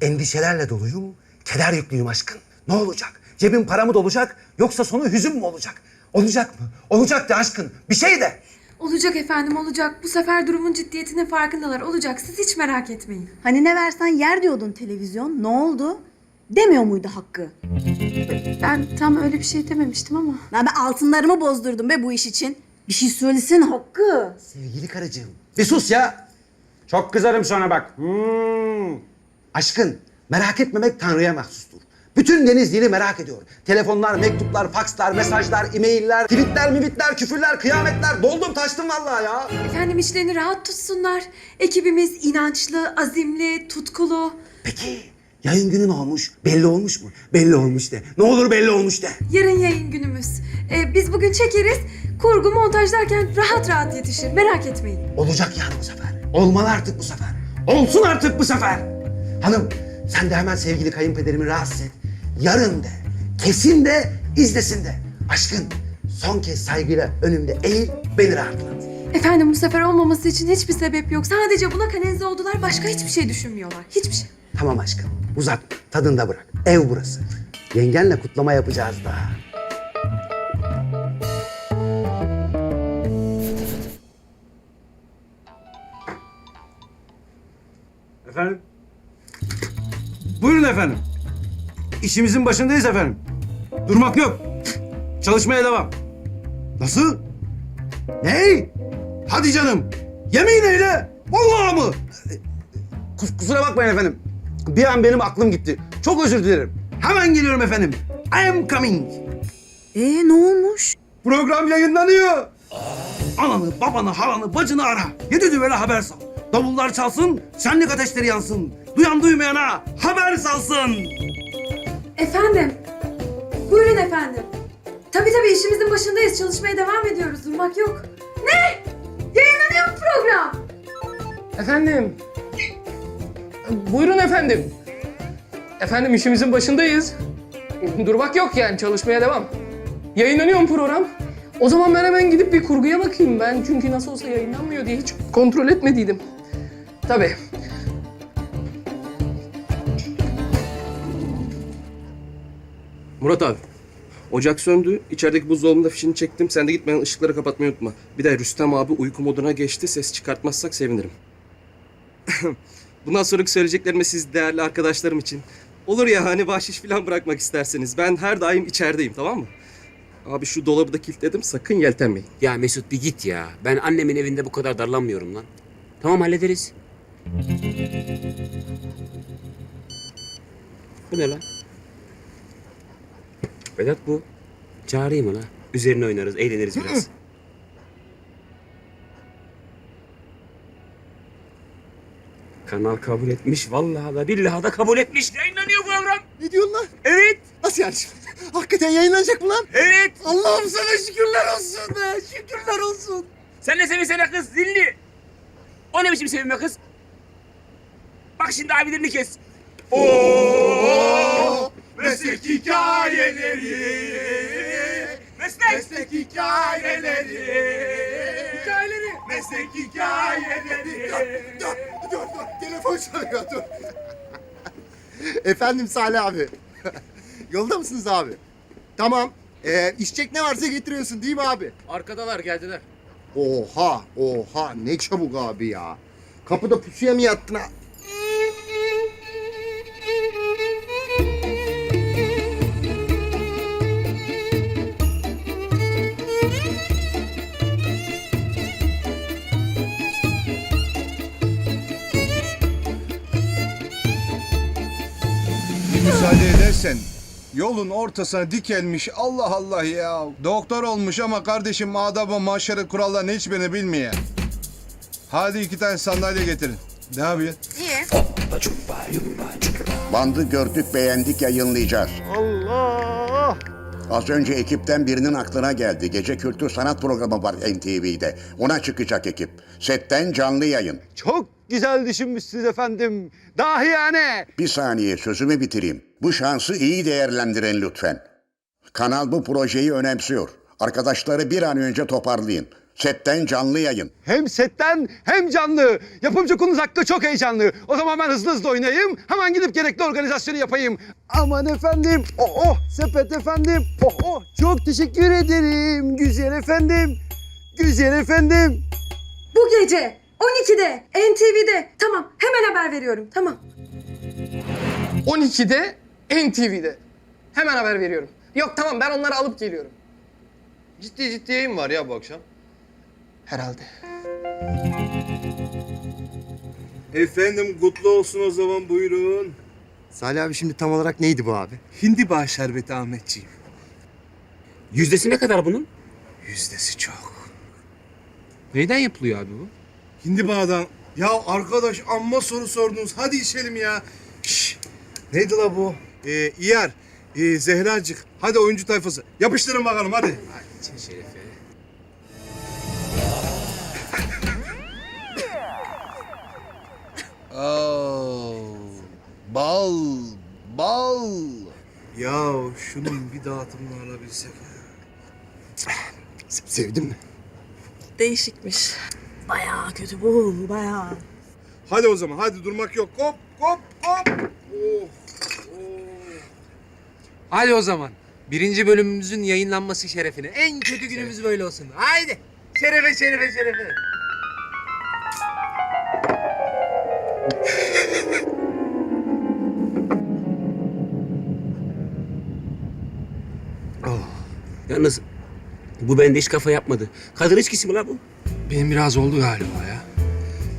Endişelerle doluyum, keder yüklüyüm aşkın. Ne olacak? Cebim para mı dolacak yoksa sonu hüzün mü olacak? Olacak mı? Olacak de aşkın. Bir şey de. Olacak efendim olacak. Bu sefer durumun ciddiyetinin farkındalar. Olacak siz hiç merak etmeyin. Hani ne versen yer diyordun televizyon. Ne oldu? Demiyor muydu Hakkı? Ben tam öyle bir şey dememiştim ama. Lan ben altınlarımı bozdurdum be bu iş için. Bir şey söylesin Hakkı. Sevgili karıcığım. Bir sus ya. Çok kızarım sonra bak. Hmm. Aşkın merak etmemek Tanrı'ya mahsustur. Bütün deniz dili merak ediyor. Telefonlar, mektuplar, fakslar, mesajlar, e-mailler, tweetler, mivitler, küfürler, kıyametler. Doldum taştım vallahi ya. Efendim işlerini rahat tutsunlar. Ekibimiz inançlı, azimli, tutkulu. Peki yayın günü ne olmuş? Belli olmuş mu? Belli olmuş de. Ne olur belli olmuş de. Yarın yayın günümüz. Ee, biz bugün çekeriz. Kurgu montaj derken rahat rahat yetişir. Merak etmeyin. Olacak yani bu sefer. Olmalı artık bu sefer. Olsun artık bu sefer. Hanım sen de hemen sevgili kayınpederimi rahatsız et. Yarın de, kesin de, izlesin de. Aşkın son kez saygıyla önümde eğil beni rahatlat. Efendim bu sefer olmaması için hiçbir sebep yok. Sadece buna kanalize oldular. Başka hiçbir şey düşünmüyorlar. Hiçbir şey. Tamam aşkım uzatma tadında bırak. Ev burası. Yengenle kutlama yapacağız daha. Efendim? Buyurun efendim. İşimizin başındayız efendim. Durmak yok. Çalışmaya devam. Nasıl? Ne? Hadi canım. Yemin eyle. Vallahi mı? Kus- kusura bakmayın efendim. Bir an benim aklım gitti. Çok özür dilerim. Hemen geliyorum efendim. I am coming. Ee ne olmuş? Program yayınlanıyor. Ananı, babanı, halanı, bacını ara. Yedi düvele haber sal. Davullar çalsın, şenlik ateşleri yansın. Duyan duymayana haber salsın. Efendim. Buyurun efendim. Tabii tabii işimizin başındayız. Çalışmaya devam ediyoruz. Durmak yok. Ne? Yayınlanıyor mu program? Efendim. Buyurun efendim. Efendim işimizin başındayız. Durmak yok yani çalışmaya devam. Yayınlanıyor mu program? O zaman ben hemen gidip bir kurguya bakayım ben. Çünkü nasıl olsa yayınlanmıyor diye hiç kontrol etmediydim. Tabii. Murat abi. Ocak söndü. İçerideki buzdolabında fişini çektim. Sen de gitmeden ışıkları kapatmayı unutma. Bir de Rüstem abi uyku moduna geçti. Ses çıkartmazsak sevinirim. Bundan sonraki söyleyeceklerime siz değerli arkadaşlarım için. Olur ya hani bahşiş falan bırakmak isterseniz. Ben her daim içerideyim tamam mı? Abi şu dolabı da kilitledim. Sakın yeltenmeyin. Ya Mesut bir git ya. Ben annemin evinde bu kadar darlanmıyorum lan. Tamam hallederiz. Bu ne lan? Vedat bu. Çağırayım ona. Üzerine oynarız, eğleniriz biraz. Kanal kabul etmiş. Vallahi da billahi da kabul etmiş. Yayınlanıyor program. Ne diyorsun lan? Evet. Nasıl yani? Hakikaten yayınlanacak mı lan? Evet. Allah'ım sana şükürler olsun be. Şükürler olsun. Sen de sevinsene kız zilli. O ne biçim sevinme kız? Bak şimdi abilerini kes. Oo, meslek hikayeleri. Meslek. Meslek hikayeleri. Hikayeleri. Meslek hikayeleri. Dur, dur, dur, dur. Telefon çalıyor, dur. Efendim Salih abi. Yolda mısınız abi? Tamam. Ee, içecek ne varsa getiriyorsun değil mi abi? Arkadalar geldiler. Oha, oha ne çabuk abi ya. Kapıda pusuya mı yattın ha? Müsaade edersen yolun ortasına dikelmiş Allah Allah ya. Doktor olmuş ama kardeşim adabı maşarı kurallarını hiçbirini bilmiyor. Hadi iki tane sandalye getirin. Ne yapıyorsun? Bandı gördük beğendik yayınlayacağız. Allah! Az önce ekipten birinin aklına geldi. Gece kültür sanat programı var NTV'de. Ona çıkacak ekip. Setten canlı yayın. Çok güzel düşünmüşsünüz efendim. Dahi yani. Bir saniye sözümü bitireyim. Bu şansı iyi değerlendirin lütfen. Kanal bu projeyi önemsiyor. Arkadaşları bir an önce toparlayın. Setten canlı yayın. Hem setten hem canlı. Yapımcı Kunuz Hakkı çok heyecanlı. O zaman ben hızlı hızlı oynayayım. Hemen gidip gerekli organizasyonu yapayım. Aman efendim. Oh oh sepet efendim. Oh oh çok teşekkür ederim. Güzel efendim. Güzel efendim. Bu gece 12'de NTV'de. Tamam hemen haber veriyorum. Tamam. 12'de NTV'de. Hemen haber veriyorum. Yok tamam ben onları alıp geliyorum. Ciddi ciddi yayın var ya bu akşam. Herhalde. Efendim kutlu olsun o zaman buyurun. Salih abi şimdi tam olarak neydi bu abi? Hindiba şerbeti Ahmetciğim. Yüzdesi ne kadar bunun? Yüzdesi çok. Neyden yapılıyor abi bu? Hindiba'dan. Ya arkadaş amma soru sordunuz. Hadi içelim ya. Şş, neydi la bu? Ee, İyer. Ee, Zehracık. Hadi oyuncu tayfası. Yapıştırın bakalım hadi. Oo, bal, bal. Ya şunun bir dağıtımını alabilsek. Sevdin mi? Değişikmiş. Bayağı kötü bu, bayağı. Hadi o zaman hadi durmak yok. Hop hop hop. Oh. Hadi o zaman. Birinci bölümümüzün yayınlanması şerefine. En kötü günümüz böyle olsun. Haydi. Şerefe şerefe şerefe. Yalnız bu bende hiç kafa yapmadı. Kadın içkisi mi la bu? Benim biraz oldu galiba ya.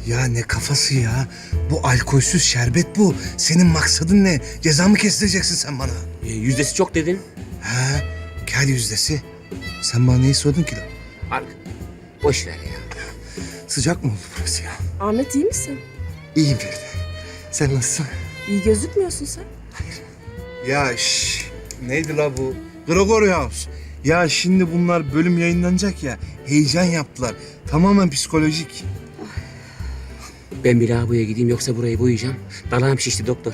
Ya ne kafası ya? Bu alkolsüz şerbet bu. Senin maksadın ne? Ceza mı kestireceksin sen bana? E, yüzdesi çok dedin. Ha? Kel yüzdesi. Sen bana neyi sordun ki lan? Ark. Boş ver ya. Sıcak mı oldu burası ya? Ahmet iyi misin? İyiyim Feride. Sen nasılsın? İyi gözükmüyorsun sen. Ya şş, neydi la bu? Gregory House. Ya şimdi bunlar bölüm yayınlanacak ya. Heyecan yaptılar. Tamamen psikolojik. Ben bir lavaboya gideyim yoksa burayı boyayacağım. Dalağım şişti doktor.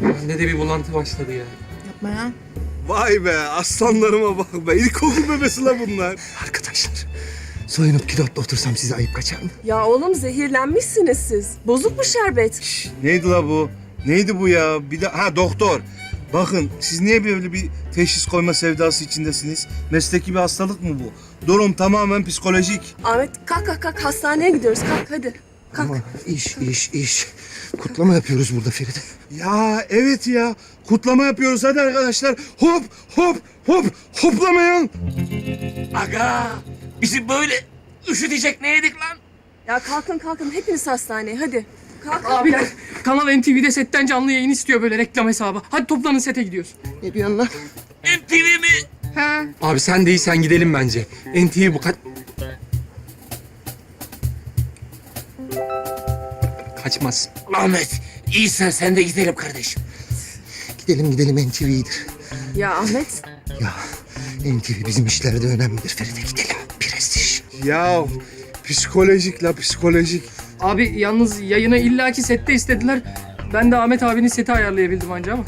Bende de bir bulantı başladı ya. Yapma ya. Vay be aslanlarıma bak be. İlkokul bebesi la bunlar. Arkadaşlar, soyunup kilotla otursam size ayıp kaçar mı? Ya oğlum zehirlenmişsiniz siz. Bozuk mu şerbet? Şş, neydi la bu? Neydi bu ya? Bir de ha doktor. Bakın siz niye böyle bir teşhis koyma sevdası içindesiniz? Mesleki bir hastalık mı bu? Durum tamamen psikolojik. Ahmet kalk kalk kalk hastaneye gidiyoruz kalk hadi. Kalk. Ama iş, iş, iş. Kutlama yapıyoruz burada Feride. Ya evet ya. Kutlama yapıyoruz hadi arkadaşlar. Hop hop hop hoplamayın. Aga! Bizi böyle üşütecek neydik lan? Ya kalkın kalkın hepiniz hastaneye hadi. Kalk. Abiler Kanal NTV'de setten canlı yayın istiyor böyle reklam hesabı. Hadi toplanın sete gidiyoruz. Ne diyorsun lan? MTV mi? He. Abi sen değilsen gidelim bence. NTV bu kaç... Kaçmaz. Ahmet, iyisen sen de gidelim kardeşim. Gidelim gidelim NTV'dir. Ya Ahmet. Ya NTV bizim işlerde önemlidir Feride gidelim. Ya psikolojik la psikolojik. Abi yalnız yayını illaki sette istediler. Ben de Ahmet abinin seti ayarlayabildim anca ama.